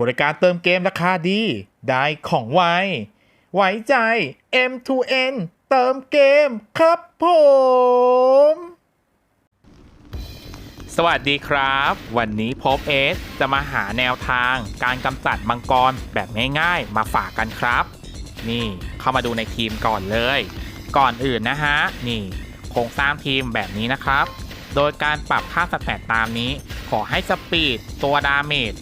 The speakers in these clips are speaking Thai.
บริการเติมเกมราคาดี ได้ของไว ไว้ใจ M2N เติมเกมครับผม สวัสดีครับ วันนี้พบเอสจะมาหาแนวทางการกำจัดมังกรแบบง่ายๆ มาฝากกันครับ นี่เข้ามาดูในทีมก่อนเลย ก่อนอื่นนะฮะ นี่โครงสร้างทีมแบบนี้นะครับ โดยการปรับค่าสแตทตามนี้ ขอให้สปีดตัวดาเมจ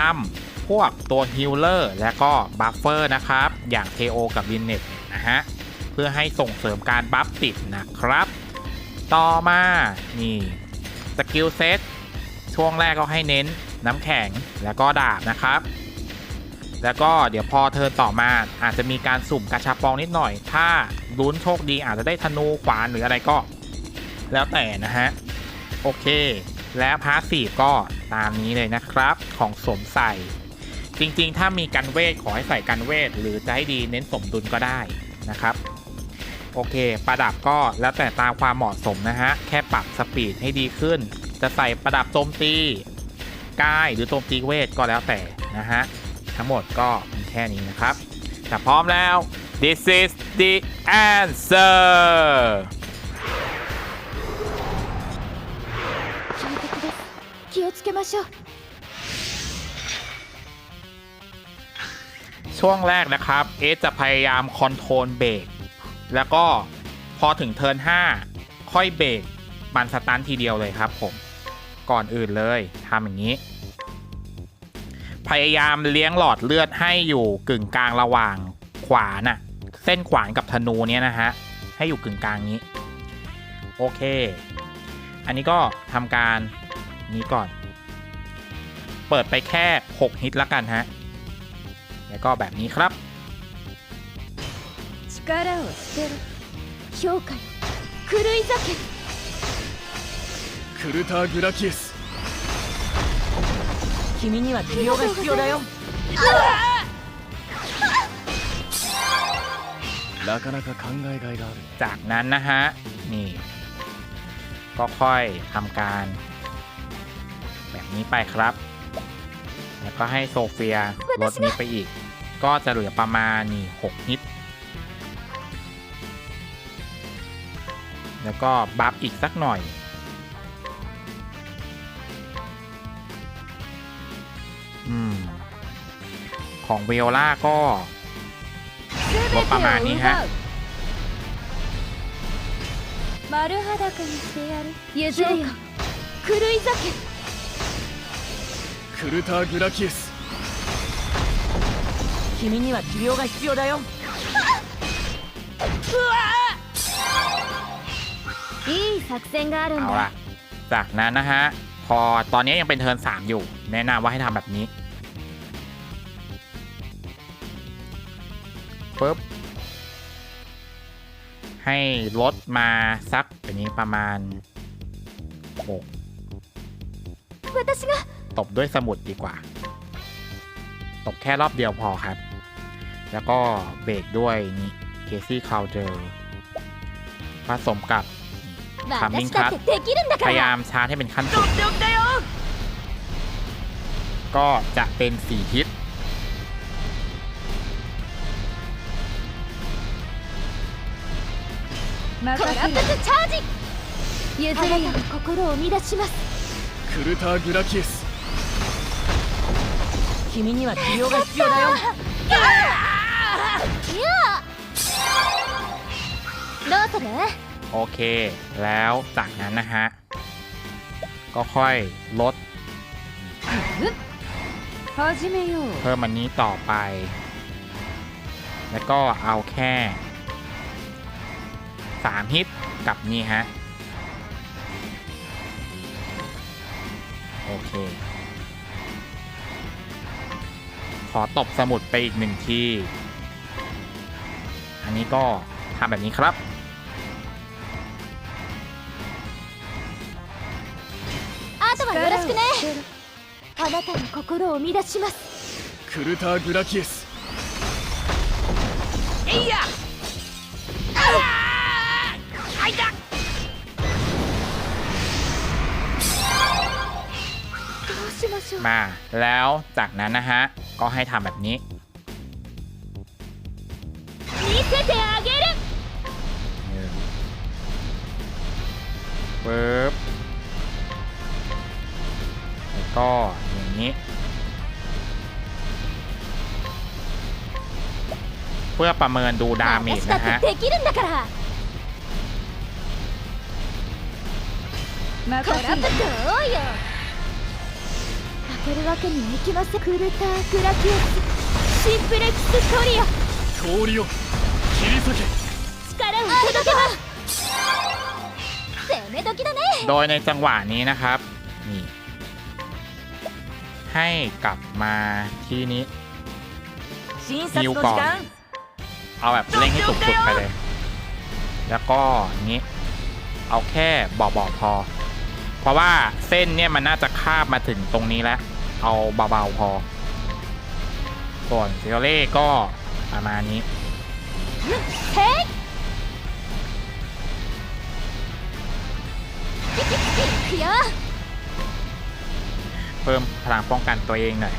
นำ พวกตัวฮิลเลอร์และก็บัฟเฟอร์นะครับ อย่าง KO กับวินเน็ตนะฮะ เพื่อให้ส่งเสริมการบัฟติดนะครับ ต่อมา นี่สกิลเซตช่วงแรกก็ให้เน้นน้ำแข็งแล้วก็ดาบนะครับ แล้วก็เดี๋ยวพอเธอต่อมาอาจจะมีการสุ่มกระชับปองนิดหน่อย ถ้าลุ้นโชคดีอาจจะได้ธนูขวานหรืออะไรก็ แล้วแต่นะฮะ โอเค และพาสซีฟก็ตามนี้เลยนะครับของสมใส่ จริงๆ ถ้ามีกันเวทขอให้ใส่กันเวท หรือจะให้ดีเน้นสมดุลก็ได้นะครับ โอเค ประดับก็แล้วแต่ตามความเหมาะสมนะฮะ แค่ปรับสปีดให้ดีขึ้น จะใส่ประดับโจมตีกายหรือโจมตีเวทก็แล้วแต่นะฮะ ทั้งหมดก็มีแค่นี้นะครับถ้าพร้อมแล้ว this is the answer 強敵です気をつけましょう ช่วงแรกนะครับเอสจะพยายามคอนโทรลเบรกแล้วก็พอถึงเทิร์น5 ค่อยเบรกมันสตันทีเดียวเลยครับผมก่อนอื่นเลยทำอย่างนี้ พยายามเลี้ยงหลอดเลือดให้อยู่กึ่งกลางระหว่างขวานอะเส้นขวานกับธนูเนี้ยนะฮะ ให้อยู่กึ่งกลางนี้ โอเค อันนี้ก็ทำการนี้ก่อน เปิดไปแค่ 6 ฮิตแล้วกันฮะ แล้วก็แบบนี้ครับ 力を捨てる評価よ狂い酒クルター・グラキエス君には治療が必要だよなかなか考えがいがあるね จากนั้นนะฮะ นี่ ก็ค่อยทำการ แบบนี้ไปครับ แล้วก็ให้โซเฟียลดนี้ไปอีก ก็จะเหลือประมาณนี่6ฮิต แล้วก็บัฟอีกสักหน่อย อืม ของเวลล่าก็ 全てをประมาณนี้ฮะ 奪う丸裸にしてやる譲れよ狂い酒 クルター・グラキエス君には治療が必要だよいい作戦があるん เอา だ ละจากนั้นนะฮะ พอตอนนี้ยังเป็นเทิร์น3 อยู่ แนะนำว่าให้ทำแบบนี้ปุ๊บ ให้ลดมาสักแบบนี้ประมาณ6 私が ตบด้วยสมุดดีกว่า ตบแค่รอบเดียวพอครับ แล้วก็เบรกด้วยนี่เคซี่คาวเจอร์ผสมกับ ทำมิ่ง 私 ครั だ บ ってできるんだ พ か ยายา ら มชาร์จให้เป็นขั้นสุด っておきだよ ก็จะเป็น4ฮิต コラプスチャージ譲れよ心を乱しますクルター・グラキエス 君には治療が必要だよどうする โอเค แล้วจากนั้นนะฮะ ก็ค่อยลด 始めよう เพิ่มมันนี้ต่อไป แล้วก็เอาแค่ 3 ฮิตกับนี่ฮะ โอเค ขอตบสมุดไปอีกหนึ่งที อันนี้ก็ทำแบบนี้ครับ あとはよろしくねあなたの心を乱しますクルター・グラキエスえいやどうしましょう มาแล้วจากนั้นนะฮะ ก็ให้ทำแบบนี้ ปึ๊บแล้วก็อย่างนี้ เพื่อประเมินดูดาเมจนะฮะมาขอรับเถอ 負けるわけにはいきませんクルターグラキウスシンプレックストリア氷を切り裂け力を届けます攻め時だね โดยในจังหวะนี้นะครับ นี่ ให้กลับมาที่นี้ 診察の時間 เอาแบบเร่งให้สุดๆไปเลย แล้วก็นี้ เอาแค่เบาๆพอ เพราะว่าเส้นเนี่ยมันน่าจะคาบมาถึงตรงนี้แล้ว เอาเบาๆพอ ส่วนเซโเล่ก็ประมาณนี้ へいいくよ เพิ่มพลังป้องกันตัวเองหน่อย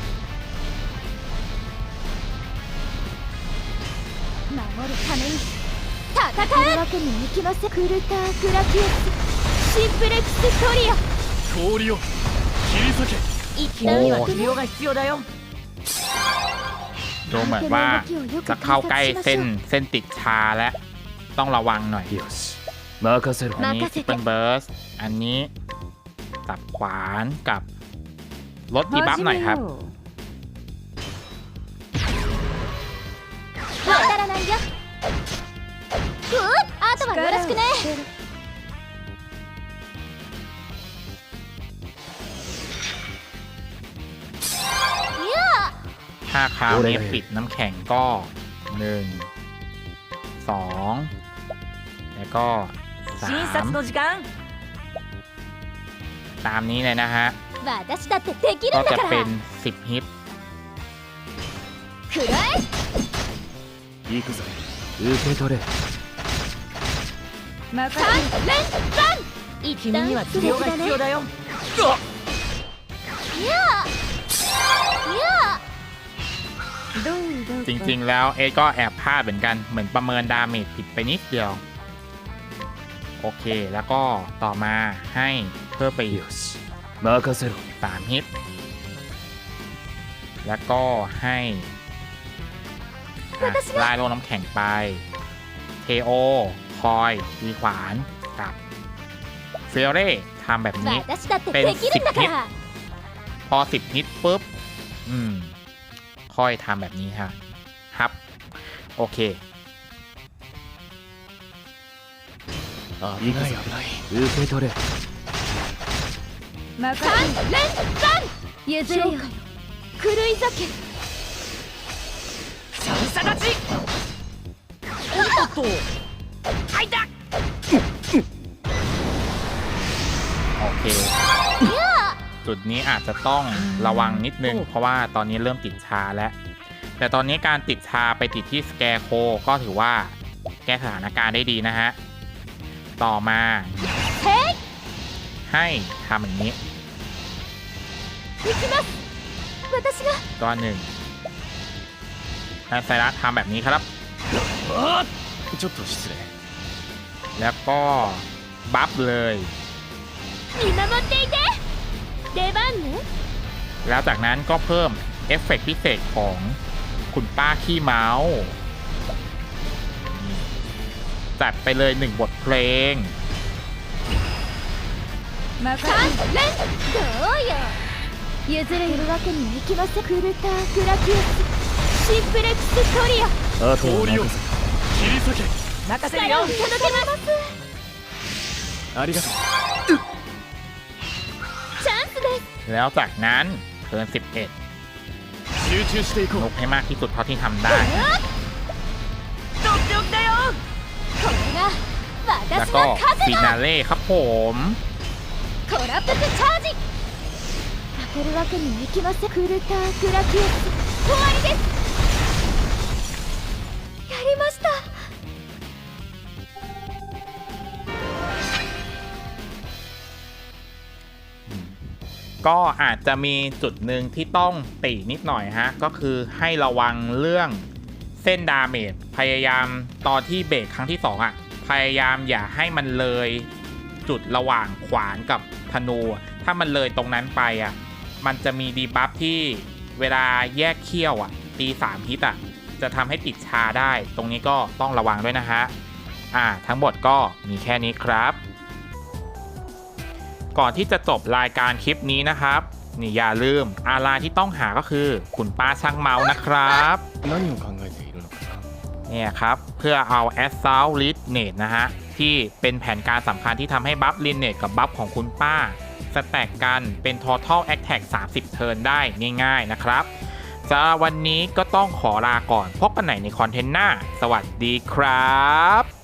守るために戦うわけにはいきませんクルターグラキウス シンプレックストリア氷を切り裂け一君には旦治療が必要だよ ดูเหมือนว่าจะเข้าใกล้เส้นเส้นติดชาและต้องระวังหน่อย よし任せろ อันนี้ 任せて ทิปเปิลเบิร์สอันนี้ตับขวานกับลดดีบัฟหน่อยครับ 当たらないようっあとはよろしくね ถ้าคราวนี้ปิดน้ำแข็งก็หนึ่งสองแล้วก็สา 診 ม 察の時間 ตามนี้เลยนะฮะ 私だってできる ก็ んだ จะ から เป็น 10 ฮิต くらえ行くぞ受け取れ三連弾一君には治療が必要だよいや จริงๆ แล้วเอก็แอบพลาดเหมือนกัน เหมือนประเมินดาเมจผิดไปนิดเดียว โอเค แล้วก็ต่อมาให้เพิ่มไปอยู่มาคาเซโรสามฮิต แล้วก็ให้ลายลงน้ำแข็งไป เทโอ คอยมีขวานกับเฟเร่ทำแบบนี้ เป็นสิบฮิต พอสิบฮิตปุ๊บ อืม ค่อยทำแบบนี้ฮะครับ โอเค 危ない危ない受け取れ三連弾譲れよ狂い酒三差勝ちおっと入った โอเค จุดนี้อาจจะต้องระวังนิดนึง เพราะว่าตอนนี้เริ่มติดชาแล้ว แต่ตอนนี้การติดชาไปติดที่สแกโคก็ถือว่าแก้สถานการณ์ได้ดีนะฮะ ต่อมา ให้ทำอย่างนี้ตัวหนึ่งให้ไซรัสทำแบบนี้ครับแล้วก็บัฟเลย 出番ね แล้วจากนั้นก็เพิ่มเอฟเฟกต์พิเศษของคุณป้าขี้เมาส์จัดไปเลยหนึ่งบทเพลง 三連どうよ譲れるわけにはいきませんクルターグラキウスシンプレックストリアあとは氷を任せ切り裂け任せるよ力を届けますありがとうチャンスです แล้วจากนั้นเทิร์น11 集中していこ นุ う กให้มากที่สุดเท่าที่ทำได้ とっておきだよこれが แล้ว 私 ก็ の数 ฟิ だ นาเล่ครับผม コラプスチャージ負けるわけにはいきませんクルターグラキウス終わりです ก็อาจจะมีจุดหนึ่งที่ต้องตินิดหน่อยฮะ ก็คือให้ระวังเรื่องเส้นดาเมจพยายามตอนที่เบรกครั้งที่ 2 อะ พยายามอย่าให้มันเลยจุดระหว่างขวานกับธนู ถ้ามันเลยตรงนั้นไปอะ มันจะมีดีบัฟที่เวลาแยกเขี้ยวอะ ตีสามฮิตอะ จะทำให้ติดชาได้ ตรงนี้ก็ต้องระวังด้วยนะฮะ อ่า ทั้งหมดก็มีแค่นี้ครับ ก่อนที่จะจบรายการคลิปนี้นะครับนี่อย่าลืมอาลาที่ต้องหาก็คือ คุณป้าช่างเมานะครับนั่นอยู่คังไงสิรู้หรอครับเนี่ยครับ เพื่อเอาแอสซาวลิสเนตนะฮะ ที่เป็นแผนการสำคัญที่ทำให้บัฟลินเนตกับบัฟของคุณป้า สแต็กกันเป็น Total a t t a c k 30 เทิร์นได้ง่ายๆนะครับสำหรับวันนี้ก็ต้องขอลาก่อน พบกันใหม่ในคอนเทนต์หน้า สวัสดีครับ